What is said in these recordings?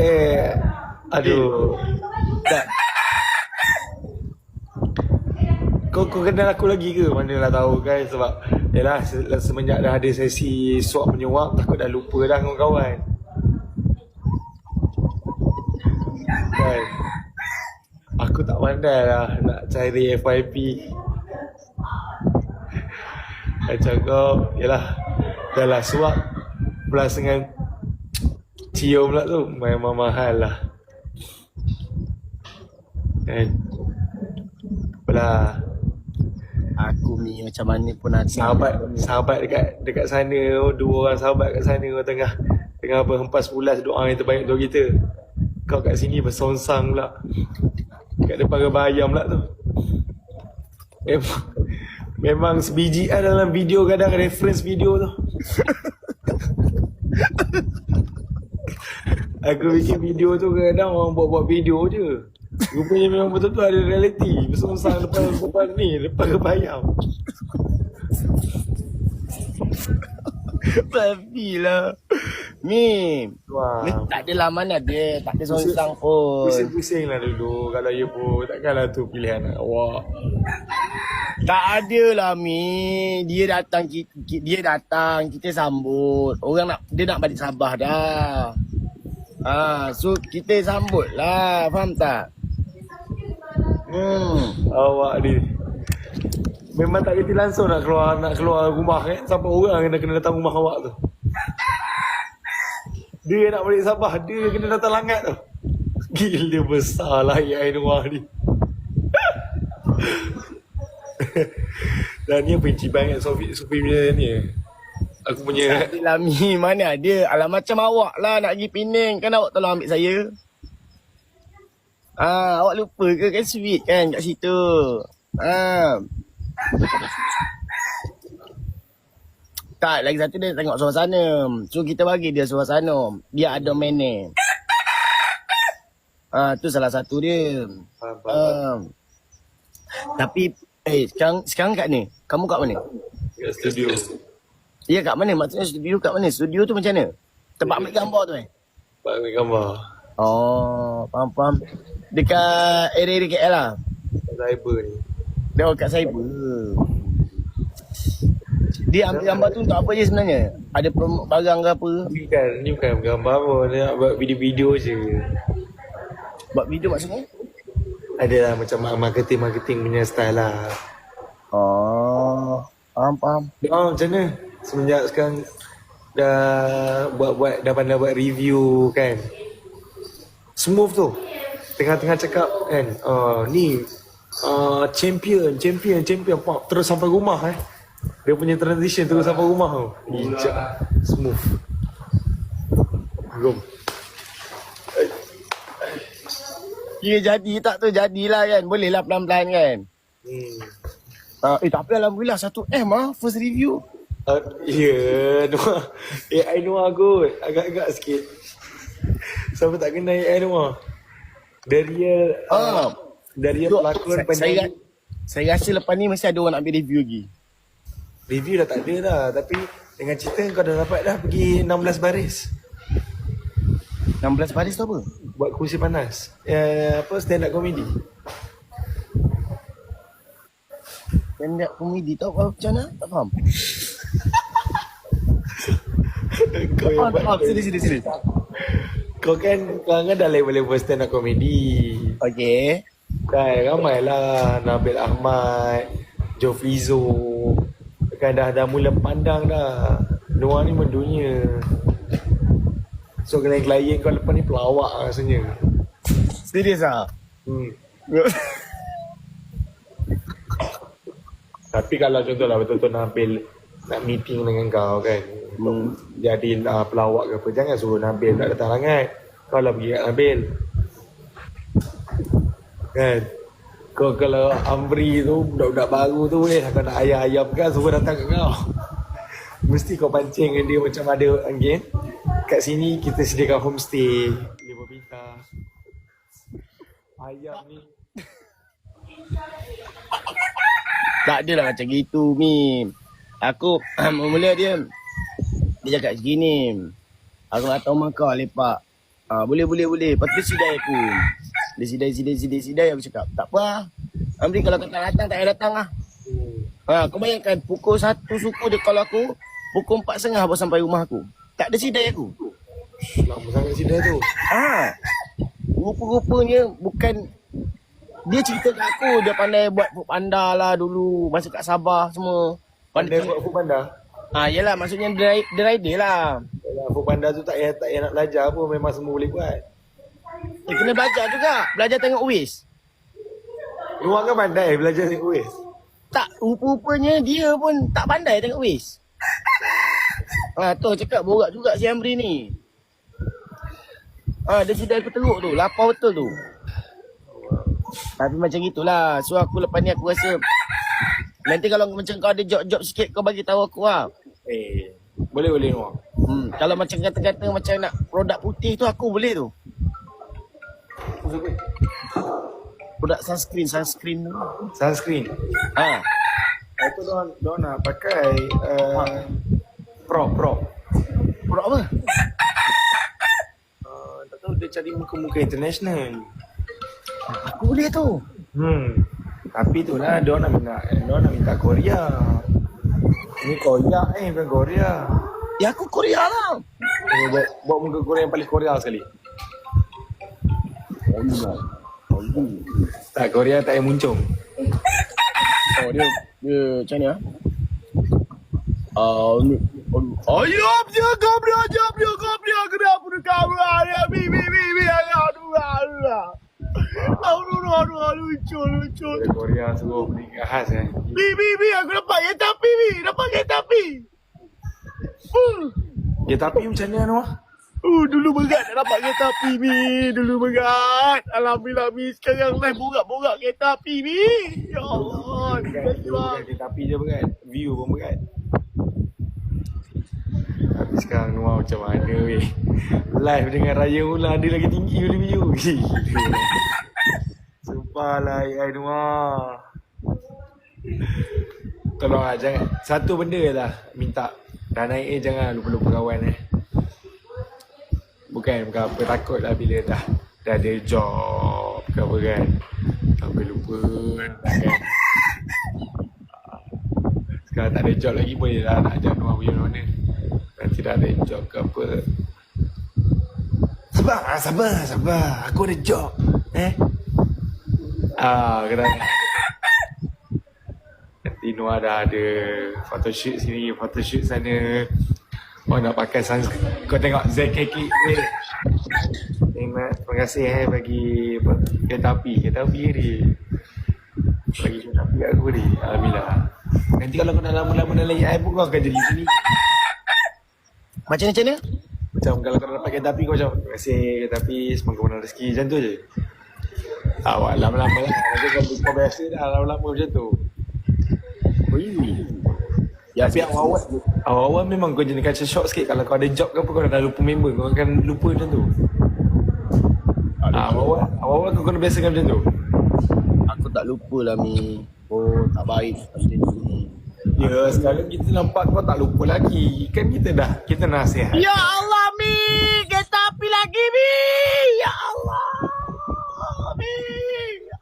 Eh, aduh. Tak. Kau, kau kenal aku lagi ke? Mana lah tahu kan sebab Yalah se- semenjak dah ada sesi swap menyuap Takut dah lupa dah kawan-kawan Kan Aku tak pandai lah nak cari FYP Macam kau Yalah Dah lah swap Plus dengan Cium pula tu Memang mahal lah. Kan Apalah Aku ni macam mana pun nak sahabat sahabat dekat dekat sana oh, dua orang sahabat kat sana oh, tengah tengah berhempas pulas doa yang terbaik untuk kita. Kau kat sini bersongsang pula. Kat depan rebah ayam pula tu. Memang memang sebiji lah dalam video kadang reference video tu aku bikin video tu kadang orang buat-buat video je. Rupanya memang betul-betul ada reality. Bersongsang depan depan ni Depan rebah ayam. Babi lah. Ni Wah. Ni tak adalah mana dia Tak ada songsang pun Pusing-pusing lah dulu Kalau you pun. Takkanlah tu pilihan awak Tak ada lah Mi Dia datang Dia datang Kita sambut. Orang nak Dia nak balik Sabah dah Ah, so kita sambut lah. Faham tak? Hmm. Awak ni. Memang tak kerti langsung nak keluar Nak keluar rumah kan Sampai orang kena kena datang rumah awak tu? Dia nak balik Sabah Dia kena datang langat tu. Gila besar lah Ya Ainua ni. Dan ni benci Sofi Sofi punya ni Aku punya Tak adalah Mi Mana ada Alah macam awak lah Nak pergi Penang Kan awak tolong ambil saya Ah, awak lupa ke kan sweet kan kat situ. Ah. Tak, lagi satu dia tengok suasana. So kita bagi dia suasana. Dia ada mana. Ah, tu salah satu dia. Faham. Ah. Tapi eh sekarang sekarang kat ni. Kamu kat mana? Kat studio Ya kat mana? Maksudnya studio kat mana? Studio tu macam mana? Tempat ambil gambar tu eh? Pak ambil gambar Oh, faham faham. Dekat area dekat KL lah. Cyber ni Dia orang kat cyber. Dia ambil gambar tu untuk apa je sebenarnya? Ada barang ke apa? Ni kan, ni bukan gambar pun Dia nak buat video-video je Buat video maksudnya? Ada lah macam marketing-marketing punya style lah Oh, faham faham. Oh macam mana? Semenjak sekarang Dah buat-buat Dah pandai buat review kan Smooth tu Tengah-tengah cakap kan uh, Ni uh, Champion Champion Champion Pop, Terus sampai rumah eh Dia punya transition terus sampai rumah tu Hijab Smooth Gom Ya jadi tak tu jadilah kan. Boleh lah pelan-pelan kan. hmm. Uh, eh tapi Alhamdulillah 1M ah first review. Uh, ya, Noah. AI Noah kot. Agak-agak sikit. Siapa tak kenal AI Noah? Dari dia, uh, Ah. dari pelakon saya, saya, saya rasa lepas ni mesti ada orang nak ambil review lagi. Review dah tak ada dah. Tapi dengan cerita kau dah dapat dah pergi 16 baris. 16 baris tu apa? Buat kursi panas. Uh, apa, stand up comedy. Stand up comedy tu apa macam mana? Tak faham. Kau yang faham. buat. Sini, sini, sini. Kau kan, kau kan dah level-level stand up comedy. Okay. Kan ramai lah Nabil Ahmad Joe Flizzo Kan dah, dah mula pandang dah Noah ni mendunia So klien-klien kau lepas ni pelawak lah rasanya Serius ah? hmm. Tapi kalau contohlah betul-betul Nabil Nak meeting dengan kau kan? Hmm. Jadi uh, pelawak ke apa Jangan suruh Nabil nak datang langat Kau lah pergi kat Nabil. Kan? Kau kalau Amri tu Budak-budak baru tu Eh kau nak ayam-ayam kan Suruh datang kat kau. Mesti kau pancing dengan dia Macam ada again Kat sini kita sediakan homestay. Lima bintang Ayam ni. Tak adalah macam gitu, Mim. Aku, mula dia, dia cakap segini. Aku nak tahu kau lepak Ah boleh boleh boleh. Lepas tu sidai aku. Dia sidai sidai sidai sidai aku cakap, tak apa. lah. Amri kalau kau tak datang tak payah datang lah. Ha, kau bayangkan pukul satu suku dia kalau aku pukul empat setengah baru sampai rumah aku. Tak ada sidai aku. Lama sangat sini tu. Ha. Rupa-rupanya bukan dia cerita kat aku dia pandai buat panda lah dulu masa kat Sabah semua. Pandai buat food panda. Ah yalah maksudnya dia, dia rider lah. Yalah, food panda tu tak payah, tak payah nak belajar pun. Memang semua boleh buat. Eh, kena belajar juga. Belajar tengok Wiz. Luar kan pandai belajar tengok Waze. Tak, rupa-rupanya dia pun tak pandai tengok Wiz. Ha, tu cakap borak juga si Amri ni. Ha, dia aku teruk tu. Lapar betul tu. Tapi macam gitulah. So aku lepas ni aku rasa nanti kalau macam kau ada job-job sikit kau bagi tahu aku lah. Eh, boleh boleh Noah. Hmm, kalau macam kata-kata macam nak produk putih tu aku boleh tu. Produk sunscreen, sunscreen tu. Sunscreen. Ha. Itu dia dia nak pakai uh, prop prop. Produk apa? Uh, tak tahu dia cari muka-muka international. Aku boleh tu. Hmm. Tapi tu lah dia nak minta dia nak minta Korea. Ini Korea eh bukan Korea. Ya aku Korea lah. Ini buat, buat muka Korea yang paling Korea sekali. Tak Korea tak yang muncung. Oh dia dia macam ni ah. Ah ni Ayam dia kabra jam dia kabra kenapa dia kabra ya bi bi bi bi aduh aduh. Aduh aduh aduh lucu lucu. Korea suruh beli khas eh. Bi bi bi aku dapat ya tapi bi dapat ya tapi. Uh, Ya tapi macam mana Noah? uh dulu berat nak dapat kereta api bi dulu berat. Alhamdulillah bi sekarang live borak-borak kereta api bi. Ya Allah. Bukan, bukan kereta api je berat. View pun berat. Tapi sekarang Noah macam mana weh? Live dengan Raya Ular dia lagi tinggi view. Gila. Sumpah lah AI Noah. Tolong lah jangan. Satu benda lah minta. Dah naik eh jangan lupa-lupa kawan eh. Bukan bukan apa takut lah bila dah dah ada job ke apa kan. Sampai lupa kan. Sekarang tak ada job lagi boleh lah nak ajak Noah pergi mana Nanti dah ada job ke apa. Sabar, sabar, sabar. Aku ada job Eh? Ah, kena. Nanti Noah dah ada photoshoot sini, photoshoot sana. Oh nak pakai sunscreen. Kau tengok ZKK eh. Terima, terima kasih eh bagi kereta api. Kereta api ni. Bagi kereta api aku ni. Alhamdulillah. Nanti kalau kau dah lama-lama dalam AI pun kau akan jadi sini Macam ni macam kalau kau dapat kereta api kau macam Terima kasih kereta api Semoga menang rezeki? Macam tu je. Awak lama-lama lah. Kau, kau biasa dah lama-lama macam tu. Ya, Tapi awal-awal Awal-awal memang kau jadi culture shock sikit. Kalau kau ada job ke apa Kau dah lupa member. Kau akan lupa macam tu. Ah, Awal-awal Awal-awal kau kena biasakan macam tu. Aku tak lupa lah Mi. Oh, tak baik. Macam ni. Ya sekarang kita nampak kau tak lupa lagi Kan kita dah Kita nasihat Ya Allah Mi, kereta api lagi Mi. Ya Allah. Mi. Ya.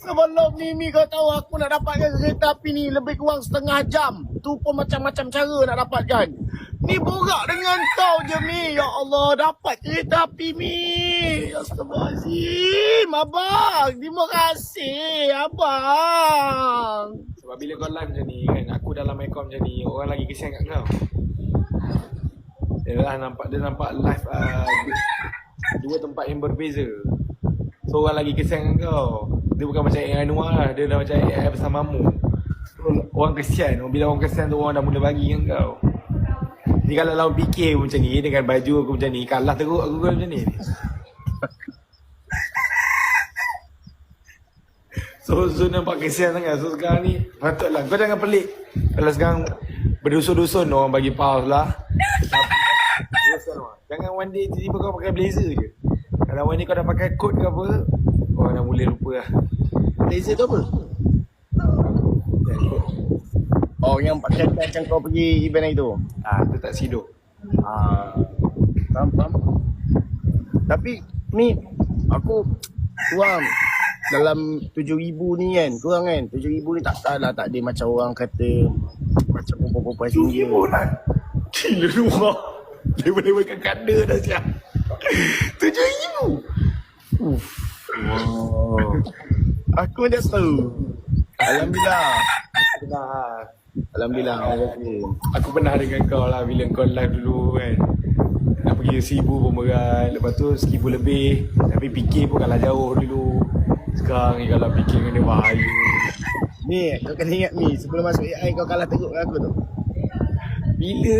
Sebelum ni Mi kau tahu aku nak dapatkan kereta api ni lebih kurang setengah jam. Tu pun macam-macam cara nak dapatkan. Ni borak dengan kau je Mi. Ya Allah dapat kereta api Mi. Astagfirullahaladzim. Abang. Terima kasih Abang. Sebab bila kau live macam ni kan Aku dalam account macam ni Orang lagi kesian kat kau. Dia dah nampak Dia nampak live uh, Dua tempat yang berbeza. So orang lagi kesian kat kau. Dia bukan macam AI Noah lah Dia dah macam AI bersamamu so, Orang kesian. Bila orang kesian tu Orang dah mula bagi kat kau. Ni kalau lawan fikir macam ni Dengan baju aku macam ni Kalah teruk aku macam ni So, so nampak kesian sangat. So sekarang ni patutlah. Kau jangan pelik. Kalau sekarang berdusun-dusun orang bagi pause lah. Dusun lah. Jangan one day tiba-tiba kau pakai blazer je. Kalau one day kau dah pakai coat ke apa, orang dah mula lupa lah. Blazer tu apa? Oh yang pakai macam kau pergi event itu. Ah, tu tak sido. Ah, faham faham. Tapi Mi aku kurang dalam 7000 ni kan kurang kan? 7000 ni tak salah tak ada macam orang kata macam perempuan-perempuan sini Ibu nak Gila lu orang. Level-level kat kanda dah siap. Tujuh ibu wow. aku dah tahu. Alhamdulillah. Aku alhamdulillah. Alhamdulillah. Aku pernah dengan kau lah Bila kau live dulu kan. Nak pergi seribu pun Lepas tu seribu lebih. Tapi fikir pun kalah jauh dulu Sekarang ni kalau fikir dengan dia bahaya. Ni kau kena ingat ni sebelum masuk AI kau kalah teruk dengan aku tu. Bila?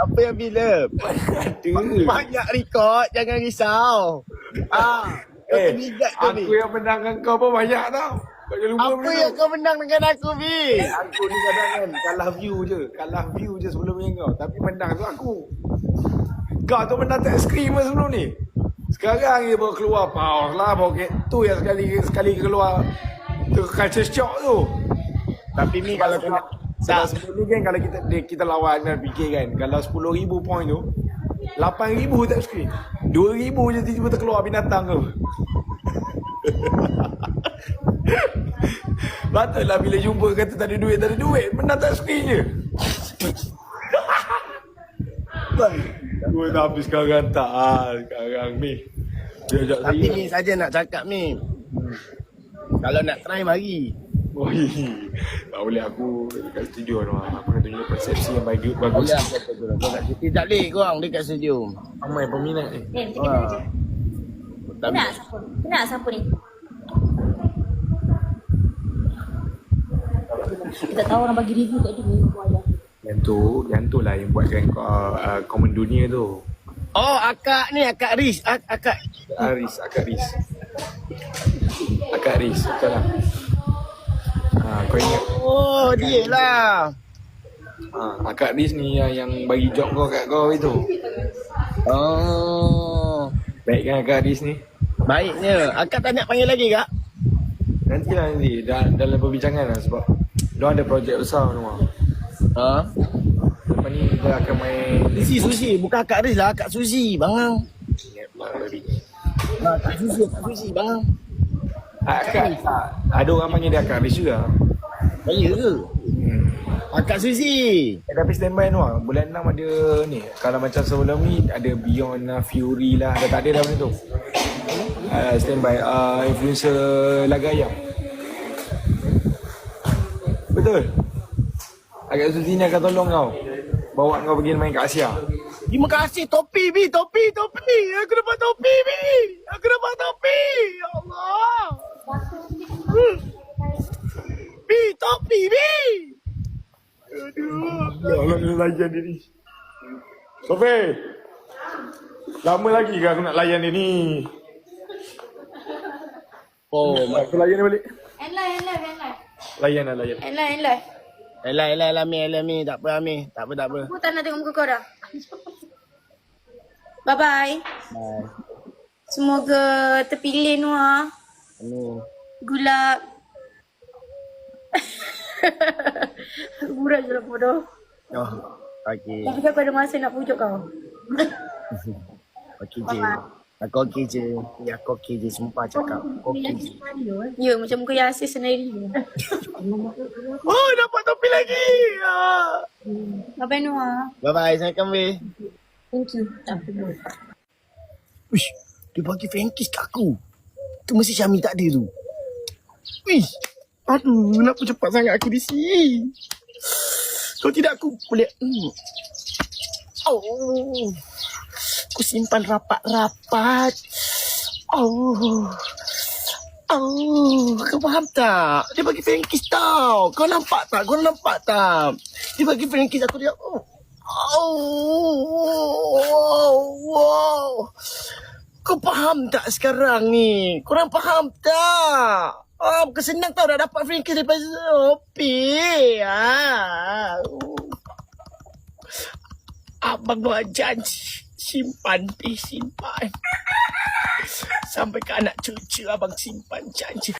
apa yang bila? Ada? Banyak rekod jangan risau. Ah kau Eh, tu ni aku yang menang dengan kau pun banyak tau. Kau lupa apa yang kau menang dengan aku Bi Aku ni kadang kan kalah view je. Kalah view je sebelum ni kau. Tapi menang tu aku. Kau tu menang tak pun sebelum ni Sekarang dia baru keluar. Power lah Pocket tu yang sekali sekali keluar. Tu culture shock tu. Tapi Mi kalau kau nak Sebab sebelum ni kan kalau kita kita lawan dan fikir kan Kalau 10,000 point tu 8,000 tak screen 2,000 je tiba-tiba terkeluar binatang tu. Patutlah bila jumpa kata tak ada duit, tak ada duit Menang tak screen je Gue tapi sekarang tak ah, Sekarang ni Dia ajak Tapi saya ni saja nak cakap ni. Kalau nak try mari. Oi, tak boleh aku dekat studio tu. Aku nak tunjuk persepsi yang bagus. bagus. Boleh aku. Kau kat sini tak boleh korang dekat studio. Ramai peminat ni. Eh, macam kita. Tapi Kenal siapa? Kenal siapa ni? Kita tahu orang bagi review kat dia. Ajar. Yang tu, yang tu lah yang buatkan uh, uh, komen dunia tu. Oh, akak ni akak Riz. Ak- Akak Aris, akak Riz. Akak Riz, betul lah. Ha, kau ingat Oh, dia lah. ha, akak Riz ni yang, yang bagi job kau kat kau itu. Oh. Baik kan akak Riz ni? Baiknya. Akak tak nak panggil lagi kak? Nanti lah nanti dalam perbincangan lah sebab dia ada projek besar rumah. Ha? Lepas ni kita akan main Susi, Susi. Bukan akak Riz lah. Akak Susi. Bangang. Ingat pula tadi. Ha, Akak Susi, akak Susi. Bangang. Akak, ada orang panggil dia akak Riz juga. Saya ke? Hmm. Akak Susi. Eh, tapi standby tu lah. Bulan 6 ada ni. Kalau macam sebelum ni ada Beyond uh, Fury lah. Dah tak ada dah benda tu. Uh, standby. Uh, influencer laga ayam. Betul. Agak Suzy ni akan tolong kau. Bawa kau pergi main kat Asia. Terima kasih topi Bi, topi, topi. Aku dapat topi Bi. Aku dapat topi. Ya Allah. Hmm. Bi, topi Bi. Aduh. Ya Allah, dia layan dia ni. Sofi. Lama lagi ke aku nak layan dia ni? Oh, Aku layan dia balik. En live, en live, live. Layan lah, layan. En live, live. Elah, elah, elah, Mi, elah, Mi. Tak apa, Mi. Tak apa, tak apa. Aku tak nak tengok muka kau dah. Bye-bye. Bye. Semoga terpilih Noah. Amin. Good luck. Burak je lah bodoh. Oh, okey. Tapi aku ada masa nak pujuk kau. Okey je. Aku okey je. Ya, aku okey je. Sumpah cakap. Aku okey je. Ya, macam muka Yasir sendiri. Oh, dapat topi lagi. Ah. Bye-bye Noah. Bye-bye. Assalamualaikum, Bi. Thank you. Tak. Wish, dia bagi Frankis kat aku. Tu mesti Syami tak ada tu. Wish, aduh, kenapa cepat sangat aku di sini? Kalau tidak aku boleh... Hmm. Oh, aku simpan rapat-rapat. Oh, oh, kau faham tak? Dia bagi Frankis tau. Kau nampak tak? Kau nampak tak? Dia bagi Frankis aku dia... Oh. Oh, wow, wow. Kau faham tak sekarang ni? Korang faham tak? Oh, bukan senang tau dah dapat Frankie daripada Sopi. Ah. Abang buat janji. Simpan, pi simpan. Sampai ke anak cucu abang simpan janji.